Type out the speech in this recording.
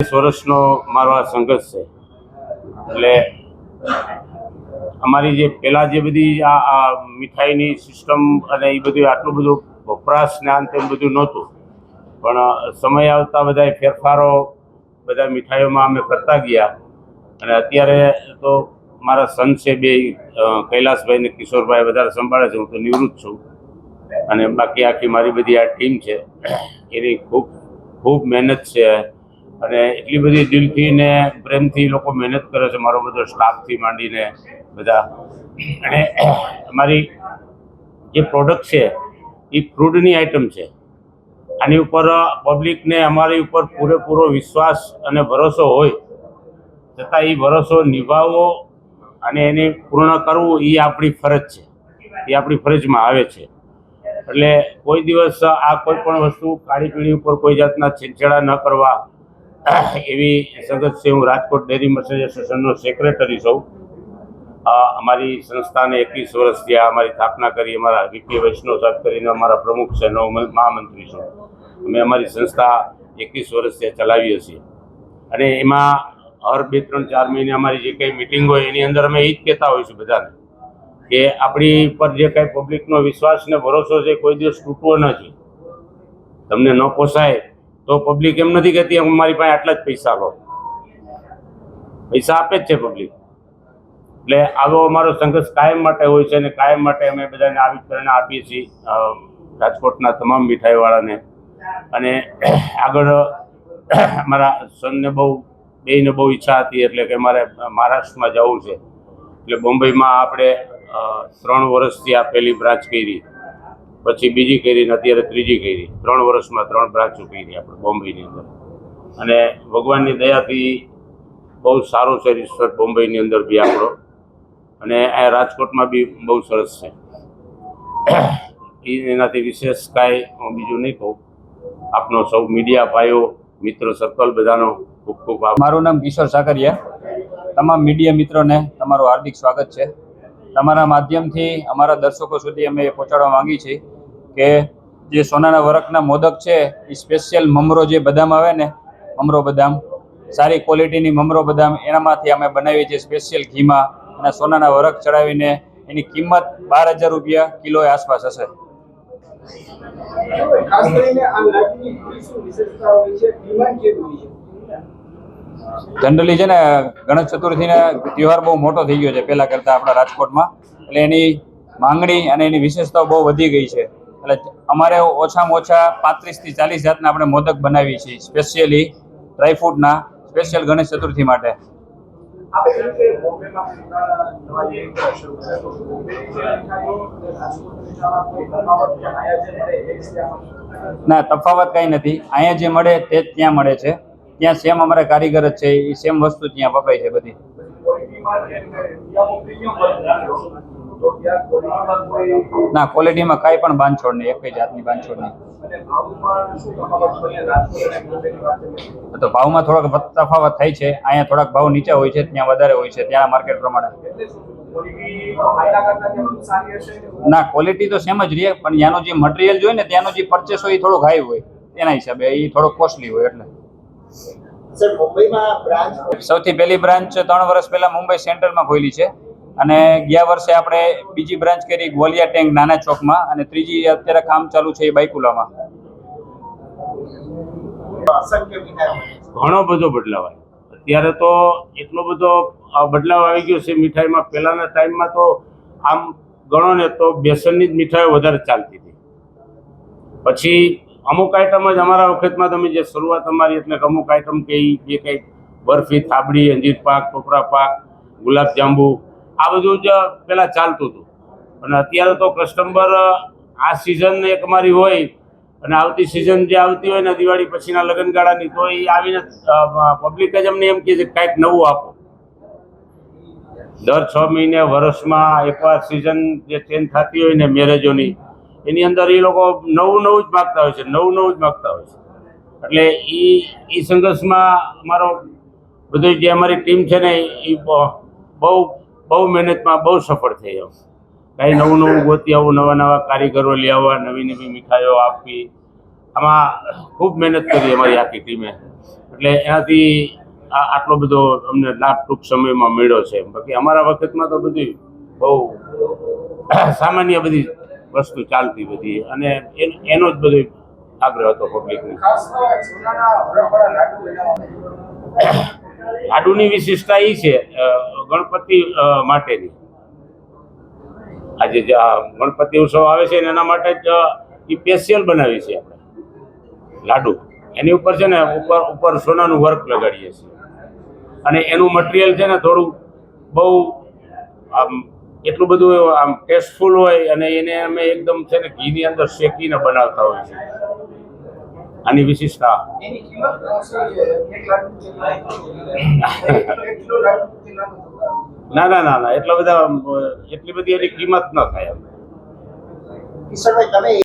વર્ષનો મારો આ સંઘર્ષ છે. એટલે અમારી જે પહેલાં જે બધી આ આ મીઠાઈની સિસ્ટમ અને એ બધું આટલું બધું વપરાશ ને આમ તેમ બધું નહોતું. પણ સમય આવતા બધા ફેરફારો બધા મીઠાઈઓમાં અમે કરતા ગયા. અને અત્યારે તો મારા સન છે બે કૈલાસભાઈ ને કિશોરભાઈ વધારે સંભાળે છે, હું તો નિવૃત્ત છું. અને બાકી આખી મારી બધી આ ટીમ છે. એની ખૂબ ખૂબ મહેનત છે. અને એટલી બધી દિલથી ને પ્રેમથી લોકો મહેનત કરે છે, મારો બધો સ્ટાફથી માંડીને બધા. અને અમારી જે પ્રોડક્ટ છે, એ ફ્રૂડની આઇટમ છે. આની ઉપર પબ્લિકને અમારી ઉપર પૂરેપૂરો વિશ્વાસ અને ભરોસો હોય, છતાં એ ભરોસો નિભાવવો અને એને પૂર્ણ કરવું એ આપણી ફરજ છે. એ આપણી ફરજમાં આવે છે. એટલે કોઈ દિવસ આ કોઈ પણ વસ્તુ કાળી પીળી ઉપર કોઈ જાતના છેડછેડા ન કરવા એવી સગત છે, હું રાજકોટ ડેરી મર્ચન્ટ એસોસિએશનનો સેક્રેટરી છું. અમારી સંસ્થાને એકવીસ વર્ષ આ અમારી સ્થાપના કરી, અમારા વીપી વૈષ્ણવ સાહેબ કરીને અમારા પ્રમુખ છે નવ મહામંત્રી છું. અમે અમારી સંસ્થા એકવીસ વર્ષથી ચલાવીએ છીએ. અને એમાં હર બે, ત્રણ, ચાર મહિને અમારી જે કંઈ મિટિંગ હોય, એની અંદર અમે એ જ કહેતા હોઈશું બધાને કે આપણી પર જે કાંઈ પબ્લિકનો વિશ્વાસ ને ભરોસો છે, કોઈ દિવસ તૂટવો નથી તમને ન પોસાય તો પબ્લિક એમ નથી કહેતી અમારી પાસે આટલા જ પૈસા લો. પૈસા આપે જ છે પબ્લિક એટલે આવો અમારો સંઘર્ષ કાયમ માટે હોય છે અને કાયમ માટે અમે બધાને આવી પ્રેરણા આપીએ છીએ રાજકોટના તમામ મીઠાઈવાળાને. અને આગળ મારા સનને બહુ, બેયને બહુ ઈચ્છા હતી એટલે કે મારે મહારાષ્ટ્રમાં જવું છે. એટલે બોમ્બેમાં આપણે ત્રણ વર્ષથી આ પહેલી બ્રાન્ચ કરી. પછી બીજી કરી ને અત્યારે ત્રીજી કરી. ત્રણ વર્ષમાં ત્રણ બ્રાન્ચો કરી આપણે બોમ્બેની અંદર. અને ભગવાનની દયાથી બહુ સારો છે રિસોર્ટ બોમ્બેની અંદર બી આપણો. અને આ રાજકોટમાં બી બહુ સરસ છે. એનાથી વિશેષ કાંઈ હું બીજું નહીં કહું. આપનો સૌ મીડિયા ભાઈઓ, મિત્ર સર્કલ બધાનો ખૂબ ખૂબ મારું નામ કિશોર સાકરિયા. તમામ મીડિયા મિત્રોને તમારું હાર્દિક સ્વાગત છે. તમારા માધ્યમથી અમારા દર્શકો સુધી અમે પહોંચાડવા માંગી છીએ કે જે સોનાના વરખના મોદક છે, એ સ્પેશિયલ મમરો જે બદામ આવે ને, મમરો બદામ, સારી ક્વોલિટીની મમરો બદામ, એનામાંથી અમે બનાવીએ છીએ સ્પેશિયલ ઘીમાં અને સોનાના વરખ ચડાવીને એની કિંમત બાર હજાર રૂપિયા કિલો આસપાસ હશે. ખાસ કરીને આ લાડુની શું વિશેષતા હોય છે ડિમાન્ડ હોય છે? જનરલી છે ને, ગણેશ ચતુર્થીનો તહેવાર બહુ મોટો થઈ ગયો છે. પહેલાં કરતાં આપણા રાજકોટમાં. એટલે એની માંગણી અને એની વિશેષતાઓ બહુ વધી ગઈ છે. એટલે અમારે ઓછામાં ઓછા પાંત્રીસથી ચાલીસ જાતના આપણે મોદક બનાવીએ છીએ સ્પેશિયલી ડ્રાયફ્રૂટના સ્પેશિયલ ગણેશ ચતુર્થી માટે. ના, તફાવત કાંઈ નથી. અહીંયા જે મળે તે જ ત્યાં મળે છે. ત્યાં સેમ અમારે કારીગર જ છે, એ સેમ વસ્તુ ત્યાં વપરાય છે બધી. ના ક્વોલિટીમાં કાંઈ પણ બાંધછોડ નહીં, એક જાતની બાંધછોડ નહીં. તો ભાવમાં થોડોક તફાવત થાય છે, અહીંયા થોડાક ભાવ નીચે હોય છે, ત્યાં વધારે હોય છે ત્યાં માર્કેટ પ્રમાણે. ના ક્વોલિટી તો સેમ જ રહે, પણ ત્યાંનો જે મટીરિયલ જોઈએ ને, ત્યાંનો જે પરચેસ હોય એ થોડોક હાઈ હોય, એના હિસાબે, એ થોડોક કોસ્ટલી હોય એટલે. સૌથી પહેલી બ્રાન્ચ ત્રણ વર્ષ પહેલા મુંબઈ સેન્ટ્રલમાં ખોલી છે. અને ગયા વર્ષે આપણે બીજી બ્રાન્ચ કરી ગોલિયા ટેન્ક નાના ચોકમાં અને ત્રીજી અત્યારે કામ ચાલુ છે એ બાઈકુલામાં ઘણો બધો બદલાવ આવ્યો. અત્યારે તો એટલો બધો બદલાવ આવી ગયો છે મીઠાઈમાં. પહેલાના ટાઈમમાં તો આમ ગણો ને તો બેસનની જ મીઠાઈઓ વધારે ચાલતી હતી. પછી અમુક આઈટમ જ અમારા વખતમાં તમે જે શરૂઆત અમારી એટલે અમુક આઈટમ કે જે કંઈક બરફી, થાબડી, અંજીર પાક ટોપરા પાક, ગુલાબ જાંબુ, આ બધું જ પહેલાં ચાલતું હતું. અને અત્યારે તો કસ્ટમર આ સિઝન એક અમારી હોય અને આવતી સિઝન જે આવતી હોય ને દિવાળી પછીના લગ્નગાળાની તો એ આવીને પબ્લિક જ અમને એમ કહે છે કાંઈક નવું આપો. દર છ મહિને વર્ષમાં એકવાર સિઝન જે ચેન્જ થતી હોય ને મેરેજોની એની અંદર એ લોકો નવું નવું જ માગતા હોય છે, નવું નવું જ માગતા હોય છે. એટલે એ એ સંઘર્ષમાં અમારો બધું જે અમારી ટીમ છે ને એ બહુ બહુ મહેનતમાં બહુ સફળ થઈ જાવ કાંઈ નવું નવું ગોતી આવું, નવા નવા કારીગરો લઈ આવવા, નવી નવી મીઠાઈઓ આપવી આમાં ખૂબ મહેનત કરી અમારી આખી ટીમે. એટલે એનાથી આ, આટલો બધો અમને લાભ ટૂંક સમયમાં મળ્યો છે. બાકી અમારા વખતમાં તો બધી બહુ સામાન્ય બધી વસ્તુ ચાલતી બધી. અને એનો જ બધો આગ્રહ હતો પબ્લિકને લાડુની વિશિષ્ટતા એ છે ગણપતિ માટેની. આજે જે ગણપતિ ઉત્સવ આવે છે એના માટે જ એ સ્પેશિયલ બનાવી છે આપણે. લાડુ. એની ઉપર છે ને ઉપર ઉપર સોનાનું વર્ક લગાડીએ છીએ. અને એનું મટીરિયલ છે ને થોડું બહુ, આમ એટલું બધું આમ ટેસ્ટફુલ હોય અને એને અમે એકદમ છે ને ઘીની અંદર શેકીને બનાવતા હોય છે. આની વિશિષ્ટતા. ના ના ના ના એટલા બધા એટલી બધી એની કિંમત ન થાય